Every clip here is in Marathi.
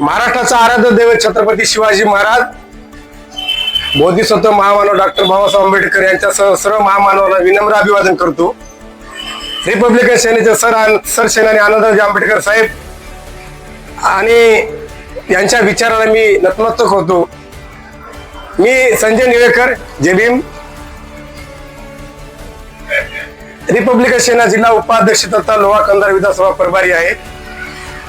महाराष्ट्राचा आराध्य दैवत छत्रपती शिवाजी महाराज बोधिसत्व महामानव डॉक्टर बाबासाहेब आंबेडकर यांच्यासह सर्व महामानवाला विनम्र अभिवादन करतो. रिपब्लिकन सेनेचे सर सर सेनानी आनंदराजे आंबेडकर साहेब आणि यांच्या विचाराला मी नतमस्तक होतो. मी संजय निवेकर जेबीम रिपब्लिकन सेना जिल्हा उपाध्यक्ष तथा लोहा कंधार विधानसभा प्रभारी आहे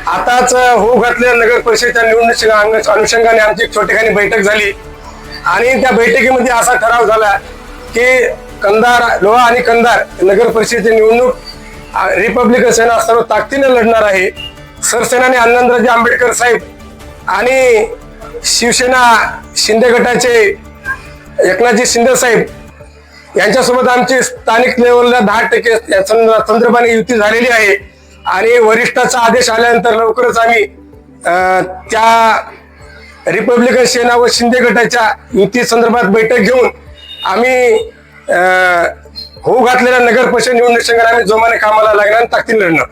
आताच हो घातलेल्या नगर परिषदेच्या निवडणुकीच्या अनुषंगाने आमची एक छोटेखानी बैठक झाली. आणि त्या बैठकीमध्ये असा ठराव झाला की कंदार लोहा आणि कंदार नगर परिषदेची निवडणूक रिपब्लिकन सेना सर्व ताकदीने लढणार आहे. सरसेनाने आनंदराजे आंबेडकर साहेब आणि शिवसेना शिंदे गटाचे एकनाथजी शिंदे साहेब यांच्यासोबत आमची स्थानिक लेवलला दहा टक्के या संदर्भाने युती झालेली आहे. आणि वरिष्ठाचा आदेश आल्यानंतर लवकरच आम्ही त्या रिपब्लिकन सेना व शिंदे गटाच्या युती संदर्भात बैठक घेऊन आम्ही होऊ घातलेल्या नगर परिषद निवडणुकीवर आम्ही जोमाने कामाला लागणार आणि ताकदीने लढणं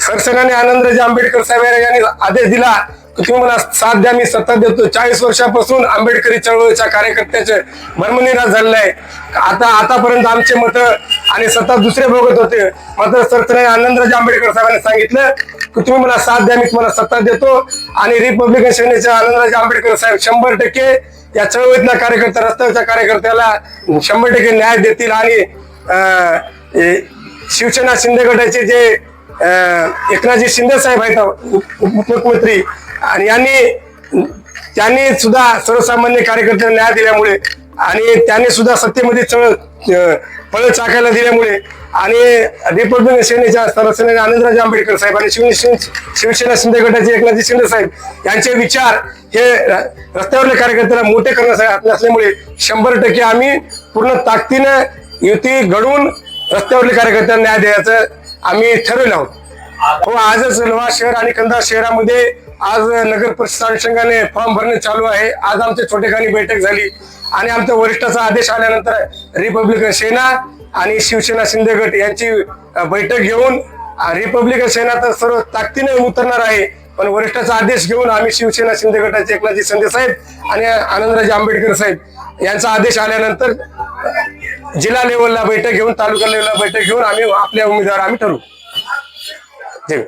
सरसेनाने आनंदराजे आंबेडकर साहेब यांनी आदेश दिला की तुम्ही मला साथ द्या मी सत्ता देतो. चाळीस वर्षापासून आंबेडकरी चळवळीच्या कार्यकर्त्याचे भरमनिराश झालेलं आहे. आता आतापर्यंत आमचे मतं आणि सत्ता दुसरे बघत होते. मात्र सरसेनाने आनंदराज आंबेडकर साहेबांनी सांगितलं की तुम्ही मला साथ द्या मी तुम्हाला सत्ता देतो. आणि रिपब्लिकन सेनेचे आनंदराज आंबेडकर साहेब शंभर टक्के या चळवळीतल्या कार्यकर्त्या रस्त्याच्या कार्यकर्त्याला शंभर टक्के न्याय देतील आणि शिवसेना शिंदे गटाचे जे एकनाथजी शिंदे साहेब आहेत उप- उपमुख्यमंत्री आणि यांनी त्यांनी सुद्धा सर्वसामान्य कार्यकर्त्यांना न्याय दिल्यामुळे आणि त्याने सुद्धा सत्तेमध्ये चळ पळ चाकायला दिल्यामुळे आणि रिपब्लिकन सेनेच्या सरसेने आनंदराज आंबेडकर साहेब आणि शिवसेना शिवसेना शिंदे गटाचे एकनाथजी शिंदे साहेब यांचे विचार हे र- रस्त्यावरल्या कार्यकर्त्यांना मोठे करण्यासाठी असल्यामुळे शंभर टक्के आम्ही पूर्ण ताकदीनं युती घडवून रस्त्यावरल्या कार्यकर्त्यांना न्याय द्यायचं आम्ही ठरवलं आहोत. हो आजच लोहा शहर आणि कंधार शहरामध्ये आज नगर परिषद अनुषंगाने फॉर्म भरणे चालू आहे. आज आमच्या छोटेखानी बैठक झाली. आणि आमच्या वरिष्ठाचा आदेश आल्यानंतर रिपब्लिकन सेना आणि शिवसेना शिंदे गट यांची बैठक घेऊन रिपब्लिकन सेना तर सर्व ताकदीने उतरणार आहे. पण वरिष्ठाचा आदेश घेऊन आम्ही शिवसेना शिंदे गटाचे एकनाथजी शिंदे साहेब आणि आनंदराजे आंबेडकर साहेब यांचा आदेश आल्यानंतर जिल्हा लेवलला बैठक घेऊन तालुका लेवलला बैठक घेऊन आम्ही आपल्या उमेदवार आम्ही ठरवू. जय